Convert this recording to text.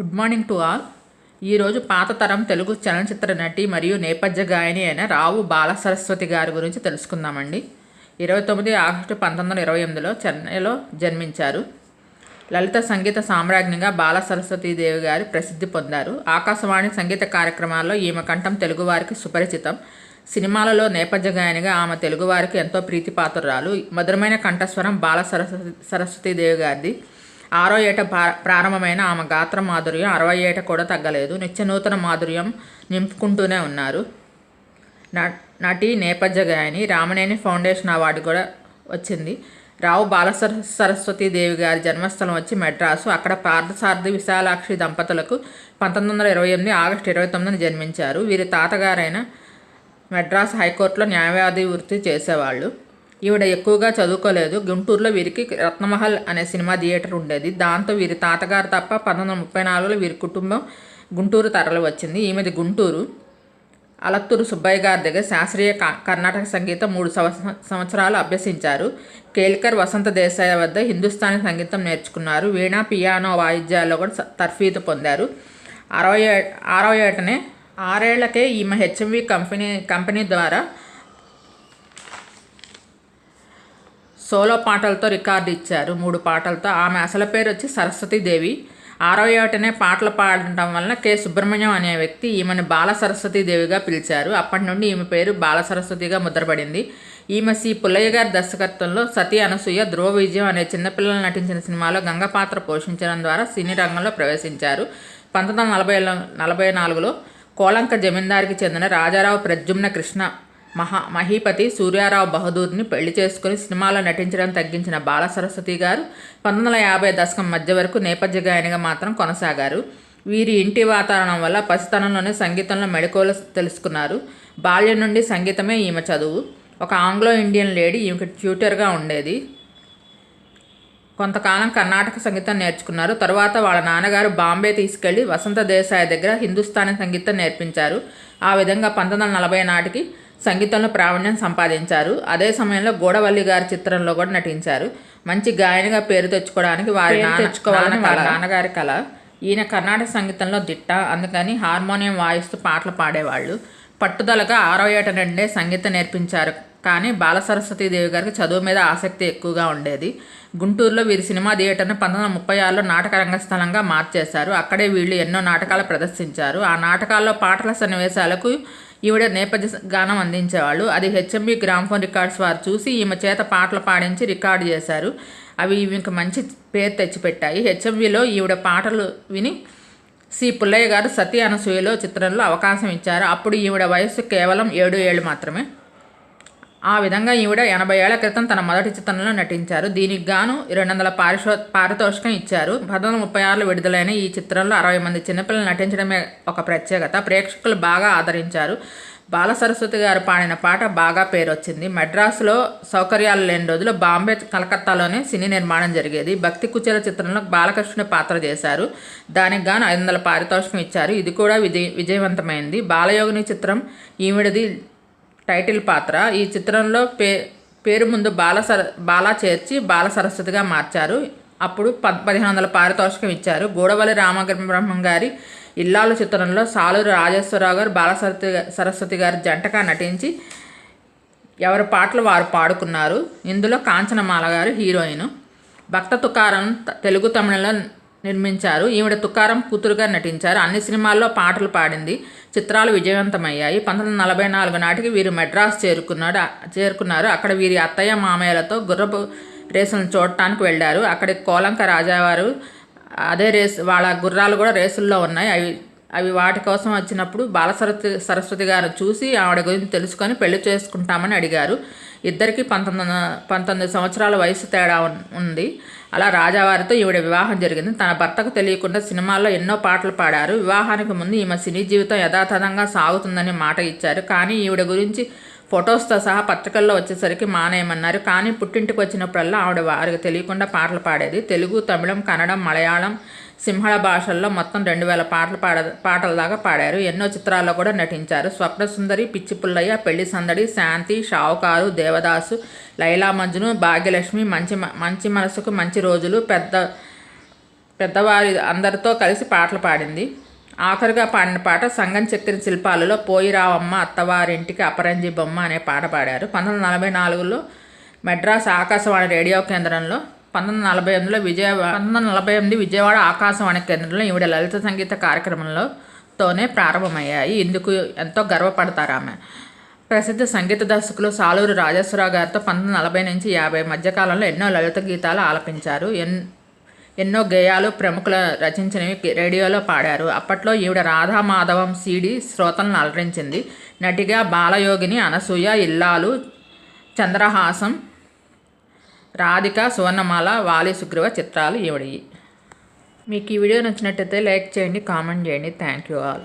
Good morning to all ఈరోజు పాత తరం తెలుగు చలనచిత్ర నటి మరియు నేపథ్య గాయని అయిన రావు బాల సరస్వతి గారి గురించి తెలుసుకుందామండి. ఇరవై తొమ్మిది ఆగస్టు పంతొమ్మిది వందల ఇరవై ఎనిమిదిలో చెన్నైలో జన్మించారు. లలిత సంగీత సామ్రాజ్ఞిగా బాల సరస్వతీదేవి గారి ప్రసిద్ధి పొందారు. ఆకాశవాణి సంగీత కార్యక్రమాల్లో ఈమె కంఠం తెలుగువారికి సుపరిచితం. సినిమాలలో నేపథ్య గాయనిగా ఆమె తెలుగువారికి ఎంతో ప్రీతిపాత్రురాలు. మధురమైన కంఠస్వరం బాల సరస్వతి సరస్వతీదేవి గారిది. ఆరో ఏట ప్రా- ప్రారంభమైన ఆమె గాత్ర మాధుర్యం అరవై ఏట కూడా తగ్గలేదు. నిత్య నూతన మాధుర్యం నింపుకుంటూనే ఉన్నారు. న- నటి నేపథ్య గాయని రామనేని ఫౌండేషన్ అవార్డు కూడా వచ్చింది. రావు బాల సరస్వతి దేవి గారి జన్మస్థలం వచ్చి మెడ్రాసు. అక్కడ పార్థసారథి విశాలాక్షి దంపతులకు పంతొమ్మిది వందల ఇరవై ఎనిమిది ఆగస్టు ఇరవై తొమ్మిదిన జన్మించారు. వీరి తాతగారైన మెడ్రాస్ హైకోర్టులో న్యాయవాది వృత్తి చేసేవాళ్ళు. ఈవిడ ఎక్కువగా చదువుకోలేదు. గుంటూరులో వీరికి రత్నమహల్ అనే సినిమా థియేటర్ ఉండేది. దాంతో వీరి తాతగారు తప్ప పంతొమ్మిది వందల ముప్పై నాలుగులో వీరి కుటుంబం గుంటూరు తరలి వచ్చింది. ఈమెది గుంటూరు. అలత్తూరు సుబ్బయ్య గారి దగ్గర శాస్త్రీయ క- కర్ణాటక సంగీతం మూడు సంవత్సరాలు అభ్యసించారు. కేల్కర్ వసంత దేశాయ్ వద్ద హిందుస్థానీ సంగీతం నేర్చుకున్నారు. వీణా పియానో వాయిద్యాల్లో కూడా తర్ఫీదు పొందారు. అరవై ఏ- ఆరో ఏటనే ఆరేళ్ళకే ఈమె హెచ్ఎంవి కంపెనీ కంపెనీ ద్వారా సోలో పాటలతో రికార్డు ఇచ్చారు. మూడు పాటలతో ఆమె అసలు పేరు వచ్చి సరస్వతీదేవి ఆరో ఒకటినే పాటలు పాడటం వలన కె. సుబ్రహ్మణ్యం అనే వ్యక్తి ఈమెను బాల సరస్వతీదేవిగా పిలిచారు. అప్పటి నుండి ఈమె పేరు బాల సరస్వతిగా ముద్రపడింది. ఈమె సి. పుల్లయ్య గారి దర్శకత్వంలో సతీ అనసూయ ధ్రువ విజయం అనే చిన్నపిల్లలు నటించిన సినిమాలో గంగ పాత్ర పోషించడం ద్వారా సినీ రంగంలో ప్రవేశించారు. పంతొమ్మిది వందల నలభై నలభై నాలుగులో కోలంక జమీందారికి చెందిన రాజారావు ప్రద్యుమ్న కృష్ణ మహా మహీపతి సూర్యారావు బహదూర్ని పెళ్ళి చేసుకుని సినిమాలో నటించడం తగ్గించిన బాల సరస్వతి గారు పంతొమ్మిది వందల యాభై దశకం మధ్య వరకు నేపథ్య గాయనిగా మాత్రం కొనసాగారు. వీరి ఇంటి వాతావరణం వల్ల పసితనంలోనే సంగీతంలో మెళకువలు తెలుసుకున్నారు. బాల్యం నుండి సంగీతమే ఈమె చదువు. ఒక ఆంగ్లో ఇండియన్ లేడీ ఈమెకి ట్యూటర్గా ఉండేది. కొంతకాలం కర్ణాటక సంగీతం నేర్చుకున్నారు. తర్వాత వాళ్ళ నాన్నగారు బాంబే తీసుకెళ్ళి వసంత దేశాయ్ దగ్గర హిందుస్థానీ సంగీతం నేర్పించారు. ఆ విధంగా పంతొమ్మిది వందల నలభై నాటికి సంగీతంలో ప్రావీణ్యం సంపాదించారు. అదే సమయంలో గోడవల్లి గారి చిత్రంలో కూడా నటించారు. మంచి గాయనిగా పేరు తెచ్చుకోవడానికి వారి తెచ్చుకోవాలని వాళ్ళ నాన్నగారి కళ. ఈయన కర్ణాటక సంగీతంలో దిట్ట. అందుకని హార్మోనియం వాయిస్తూ పాటలు పాడేవాళ్ళు. పట్టుదలగా ఆరో ఏట నుండే సంగీతం నేర్పించారు. కానీ బాల సరస్వతీదేవి గారికి చదువు మీద ఆసక్తి ఎక్కువగా ఉండేది. గుంటూరులో వీరి సినిమా థియేటర్ను పంతొమ్మిది వందల ముప్పై ఆరులో నాటక రంగస్థలంగా మార్చేశారు. అక్కడే వీళ్ళు ఎన్నో నాటకాలు ప్రదర్శించారు. ఆ నాటకాల్లో పాటల సన్నివేశాలకు ఈవిడ నేపథ్య గానం అందించేవాళ్ళు. అది హెచ్ఎంబి గ్రామ్ఫోన్ రికార్డ్స్ వారు చూసి ఈమె చేత పాటలు పాడించి రికార్డు చేశారు. అవి ఈమెకు మంచి పేరు తెచ్చిపెట్టాయి. హెచ్ఎంవిలో ఈవిడ పాటలు విని సి పుల్లయ్య గారు సతీ అనసూయలో చిత్రంలో అవకాశం ఇచ్చారు. అప్పుడు ఈవిడ వయస్సు కేవలం ఏడు ఏళ్ళు మాత్రమే. ఆ విధంగా ఈవిడ ఎనభై ఏళ్ళ క్రితం తన మొదటి చిత్రంలో నటించారు. దీనికి గాను రెండు వందల పారిశో పారితోషికం ఇచ్చారు. పంతొమ్మిది ముప్పై ఆరులో విడుదలైన ఈ చిత్రంలో అరవై మంది చిన్నపిల్లలు నటించడమే ఒక ప్రత్యేకత. ప్రేక్షకులు బాగా ఆదరించారు. బాల సరస్వతి గారు పాడిన పాట బాగా పేరు వచ్చింది సౌకర్యాలు లేని రోజులు బాంబే కలకత్తాలోనే సినీ నిర్మాణం జరిగేది. భక్తి కుచేల చిత్రంలో బాలకృష్ణుని పాత్ర చేశారు. దానికి గాను ఐదు వందల పారితోషికం ఇచ్చారు. ఇది కూడా విజయ విజయవంతమైంది. బాలయోగిని చిత్రం ఈవిడది టైటిల్ పాత్ర. ఈ చిత్రంలో పే పేరు ముందు బాల సర బాలా చేర్చి బాల సరస్వతిగా మార్చారు. అప్పుడు పద్ పదిహేను వందల పారితోషికం ఇచ్చారు. గూడవల్లి రామబ్రహ్మం గారి ఇల్లాలు చిత్రంలో సాలూరు రాజేశ్వరరావు గారు బాల సరస్వతి సరస్వతి గారి జంటగా నటించి ఎవరి పాటలు వారు పాడుకున్నారు. ఇందులో కాంచనమాల గారు హీరోయిన్. భక్త తుకారం తెలుగు తమిళంలో నిర్మించారు. ఈవిడ తుకారం కూతురుగా నటించారు. అన్ని సినిమాల్లో పాటలు పాడింది. చిత్రాలు విజయవంతమయ్యాయి. పంతొమ్మిది వందల నలభై నాలుగు నాటికి వీరు మెడ్రాస్ చేరుకున్నాడు. చేరుకున్నారు. అక్కడ వీరి అత్తయ్య మామయ్యలతో గుర్రపు రేసులను చూడటానికి వెళ్ళారు. అక్కడి కోలంక రాజావారు అదే రేసు వాళ్ళ గుర్రాలు కూడా రేసుల్లో ఉన్నాయి. అవి అవి వాటి కోసం వచ్చినప్పుడు బాల సరస్వతి గారు చూసి ఆవిడ గురించి తెలుసుకొని పెళ్ళి చేసుకుంటామని అడిగారు. ఇద్దరికి పంతొమ్మిది పంతొమ్మిది సంవత్సరాల వయసు తేడా ఉంది. అలా రాజావారితో ఈవిడ వివాహం జరిగింది. తన భర్తకు తెలియకుండా సినిమాల్లో ఎన్నో పాటలు పాడారు. వివాహానికి ముందు ఈమె సినీ జీవితం యథాతథంగా సాగుతుందని మాట ఇచ్చారు. కానీ ఈవిడ గురించి ఫొటోస్తో సహా పత్రికల్లో వచ్చేసరికి మానేయమన్నారు. కానీ పుట్టింటికి వచ్చినప్పుడల్లా ఆవిడ వారికి తెలియకుండా పాటలు పాడేది. తెలుగు తమిళం కన్నడం మలయాళం సింహళ భాషల్లో మొత్తం రెండు వేల పాటలు పాడ పాటల దాకా పాడారు. ఎన్నో చిత్రాల్లో కూడా నటించారు. స్వప్న సుందరి పిచ్చి పుల్లయ్య పెళ్ళి సందడి శాంతి షావుకారు దేవదాసు లైలా మంజును భాగ్యలక్ష్మి మంచి మంచి మనసుకు మంచి రోజులు పెద్ద పెద్దవారి అందరితో కలిసి పాటలు పాడింది. ఆఖరుగా పాడిన పాట సంగం చక్కెర శిల్పాలలో పోయిరావమ్మ అత్తవారింటికి అపరంజి బొమ్మ అనే పాట పాడారు. పంతొమ్మిది వందల నలభై నాలుగులో మెడ్రాస్ ఆకాశవాణి రేడియో కేంద్రంలో పంతొమ్మిది నలభై ఎనిమిదిలో విజయవాడ పంతొమ్మిది నలభై ఎనిమిది విజయవాడ ఆకాశవాణి కేంద్రంలో ఈవిడ లలిత సంగీత కార్యక్రమంలో తోనే ప్రారంభమయ్యాయి. ఇందుకు ఎంతో గర్వపడతారు ఆమె. ప్రసిద్ధ సంగీత దర్శకులు సాలూరు రాజేశ్వరరావు గారితో పంతొమ్మిది నలభై నుంచి యాభై మధ్యకాలంలో ఎన్నో లలిత గీతాలు ఆలపించారు. ఎన్ ఎన్నో గేయాలు ప్రముఖులు రచించినవి రేడియోలో పాడారు. అప్పట్లో ఈవిడ రాధా మాధవం సీడి శ్రోతలను అలరించింది. నటిగా బాలయోగిని అనసూయ ఇల్లాలు చంద్రహాసం రాధిక సువర్ణమాల వాలి సుగ్రీవ చిత్రాలు ఈవిడి మీకు ఈ వీడియో నచ్చినట్టయితే లైక్ చేయండి కామెంట్ చేయండి. Thank you all.